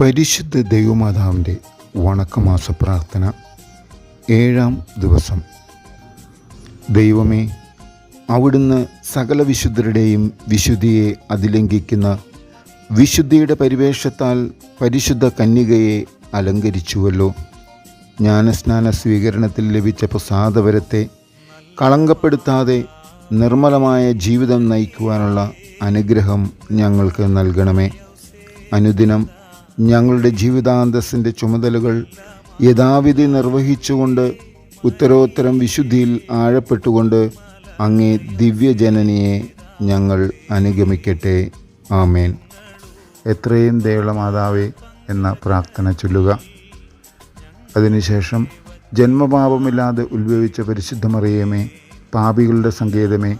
പരിശുദ്ധ ദൈവമാതാവിന്റെ വണക്കമാസ പ്രാർത്ഥന ഏഴാം ദിവസം. ദൈവമേ അവിടുന്ന് സകല വിശുദ്ധരുടെയും വിശുദ്ധിയെ അതിലംഘിക്കുന്ന വിശുദ്ധിയുടെ പരിവേഷത്താൽ പരിശുദ്ധ കന്യകയെ അലങ്കരിച്ചുവല്ലോ. ജ്ഞാനസ്നാന സ്വീകരണത്തിൽ ലഭിച്ച പ്രസാദവരത്തെ കളങ്കപ്പെടുത്താതെ നിർമ്മലമായ ജീവിതം നയിക്കുവാനുള്ള അനുഗ്രഹം ഞങ്ങൾക്ക് നൽകണമേ. അനുദിനം ഞങ്ങളുടെ ജീവിതാന്തസ്സിന്റെ ചുമതലകൾ യഥാവിധി നിർവഹിച്ചുകൊണ്ട് ഉത്തരോത്തരം വിശുദ്ധിയിൽ ആഴപ്പെട്ടുകൊണ്ട് അങ്ങേ ദിവ്യജനനിയെ ഞങ്ങൾ അനുഗമിക്കട്ടെ. ആമേൻ. എത്രയും ദയുള്ള മാതാവേ എന്ന പ്രാർത്ഥന ചൊല്ലുക. അതിനുശേഷം ജന്മപാപമില്ലാതെ ഉത്ഭവിച്ച പരിശുദ്ധമറിയമേ പാപികളുടെ സങ്കേതമേ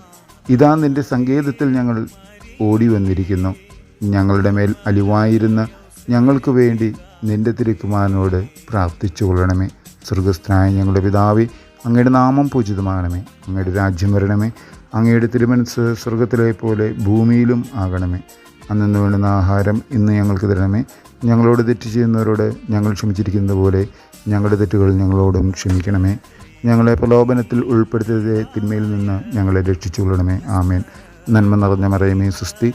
ഇതാ നിന്റെ സങ്കേതത്തിൽ ഞങ്ങൾ ഓടി വന്നിരിക്കുന്നു ഞങ്ങളുടെ മേൽ അലിവായിരുന്ന ഞങ്ങൾക്ക് വേണ്ടി നിന്റെ തിരുക്കുമാരനോട് പ്രാർത്ഥിച്ചു കൊള്ളണമേ. സ്വർഗസ്ഥനായ ഞങ്ങളുടെ പിതാവി അങ്ങയുടെ നാമം പൂജിതമാകണമേ. അങ്ങയുടെ രാജ്യം വരണമേ. അങ്ങയുടെ തിരുമനസ് സ്വർഗത്തിലെ പോലെ ഭൂമിയിലും ആകണമേ. അന്നു വേണ്ടുന്ന ആഹാരം ഇന്ന് ഞങ്ങൾക്ക് തരണമേ. ഞങ്ങളോട് തെറ്റ് ചെയ്യുന്നവരോട് ഞങ്ങൾ ക്ഷമിച്ചിരിക്കുന്നത് പോലെ ഞങ്ങളുടെ തെറ്റുകൾ ഞങ്ങളോടും ക്ഷമിക്കണമേ. ഞങ്ങളെ പ്രലോഭനത്തിൽ ഉൾപ്പെടുത്തിയതേ തിന്മയിൽ നിന്ന് ഞങ്ങളെ രക്ഷിച്ചുകൊള്ളണമേ ആമേൻ. നന്മ നിറഞ്ഞ മറയമേ സുസ്തി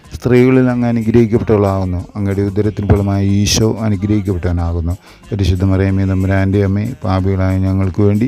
സ്ത്രീകളിൽ അങ്ങ് അനുഗ്രഹിക്കപ്പെട്ടവളാകുന്നു അങ്ങയുടെ ഉദരത്തിന് ഫലമായി ഈശോ അനുഗ്രഹിക്കപ്പെട്ടവനാകുന്നു. പരിശുദ്ധ മറിയമേ തമ്പുരാന്റെ അമ്മേ പാപികളായ ഞങ്ങൾക്ക് വേണ്ടി